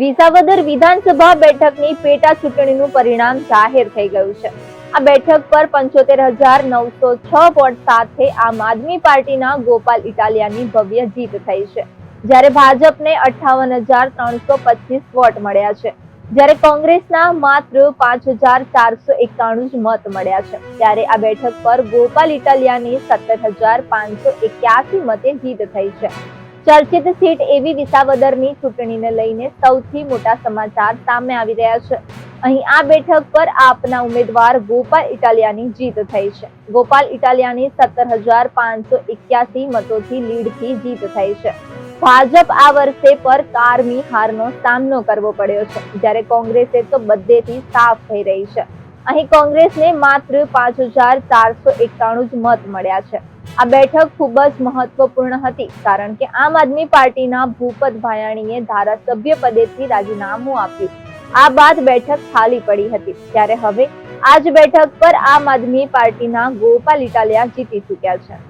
વિસાવદર વિધાનસભા બેઠકની પેટા ચૂંટણીનું પરિણામ જાહેર થઈ ગયું છે. આ બેઠક પર પંચોતેર હજાર નવસો છ વોટ સાથે આમ આદમી પાર્ટીના ગોપાલ ઇટાલિયાની ભવ્ય જીત થઈ છે. જ્યારે ભાજપને અઠાવન હજાર ત્રણસો પચીસ વોટ મળ્યા છે. જ્યારે કોંગ્રેસના માત્ર પાંચ હજાર ચારસો એકાણું જ મત મળ્યા છે. ત્યારે આ બેઠક પર ગોપાલ ઇટાલિયાની સત્તર હજાર પાંચસો એક્યાસી મતે જીત થઈ છે. ચર્ચિત સીટ એવી વિસાવદરની ચૂંટણીને લઈને સૌથી મોટા સમાચાર સામે આવી રહ્યા છે. અહીં આ બેઠક પર આપના ઉમેદવાર ગોપાલ ઇટાલિયાની જીત થઈ છે. ગોપાલ ઇટાલિયાની સત્તર હજાર પાંચસો એક્યાસી મતોથી લીડથી જીત થઈ છે. ભાજપ આ વર્ષે પર કારમી હારનો સામનો કરવો પડ્યો છે. જ્યારે કોંગ્રેસે તો બધેથી સાફ થઈ રહી છે. અહીં કોંગ્રેસને માત્ર પાંચ હજાર ચારસો એકાણું જ મત મળ્યા છે. આ બેઠક ખૂબ જ મહત્વપૂર્ણ હતી, કારણ કે આમ આદમી પાર્ટીના ભૂપત ભાયાણીએ ધારાસભ્ય પદેથી રાજીનામું આપ્યું. આ બાદ બેઠક ખાલી પડી હતી. ત્યારે હવે આ જ બેઠક પર આમ આદમી પાર્ટીના ગોપાલ ઇટાલિયા જીતી ચૂક્યા છે.